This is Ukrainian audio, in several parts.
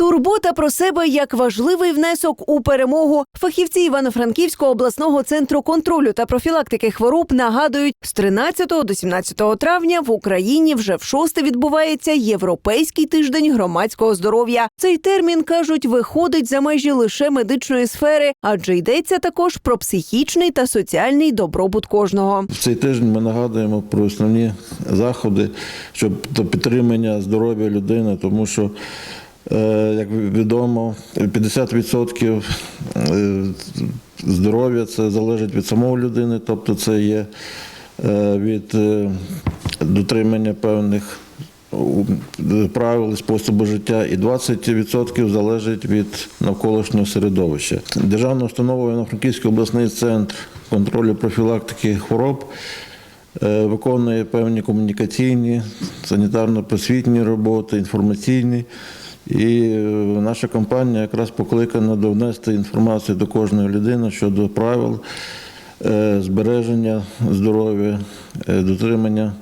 Турбота про себе як важливий внесок у перемогу. Фахівці Івано-Франківського обласного центру контролю та профілактики хвороб нагадують, з 13 до 17 травня в Україні вже в шосте відбувається Європейський тиждень громадського здоров'я. Цей термін кажуть виходить за межі лише медичної сфери, адже йдеться також про психічний та соціальний добробут кожного. В цей тиждень ми нагадуємо про основні заходи щоб до підтримання здоров'я людини, тому що, як відомо, 50% е, здоров'я це залежить від самої людини, тобто це є е, від е, дотримання певних правил і способу життя, і 20% залежить від навколишнього середовища. Державна установа Івано-Франківський обласний центр контролю профілактики хвороб е, виконує певні комунікаційні, санітарно-просвітні роботи, інформаційні. І е, наша компанія якраз покликана довнести інформацію до кожної людини щодо правил е, збереження здоров'я, е, дотримання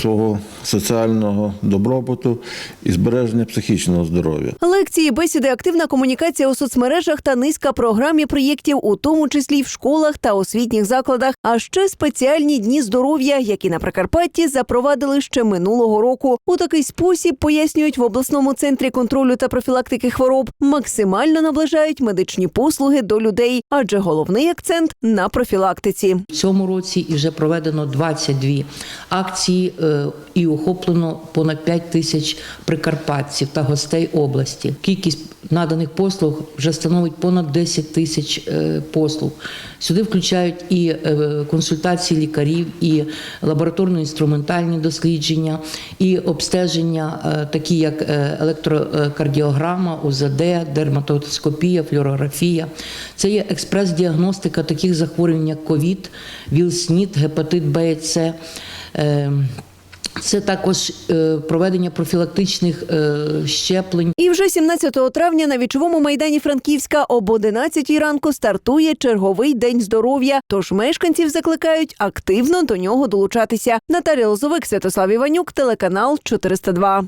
свого соціального добробуту і збереження психічного здоров'я. Лекції, бесіди, активна комунікація у соцмережах та низка програм і проєктів, у тому числі й в школах та освітніх закладах, а ще спеціальні дні здоров'я, які на Прикарпатті запровадили ще минулого року. У такий спосіб пояснюють в обласному центрі контролю та профілактики хвороб, максимально наближають медичні послуги до людей, адже головний акцент на профілактиці. В цьому році і вже проведено 22 акції е, і охоплено понад 5 тисяч прикарпатців та гостей області. Кількість наданих послуг вже становить понад 10 тисяч е, послуг. Сюди включають і е, консультації лікарів, і лабораторно-інструментальні дослідження, і обстеження, такі як електрокардіограма, УЗД, дерматоскопія, флюорографія. Це є експрес-діагностика таких захворювань, як ковід, ВІЛ-СНІД, гепатит Б і С. Це також е, проведення профілактичних е, щеплень. І вже 17 травня на вічовому майдані Франківська об 11 ранку стартує черговий день здоров'я. Тож мешканців закликають активно до нього долучатися. Наталія Лозовик, Святослав Іванюк, телеканал 402.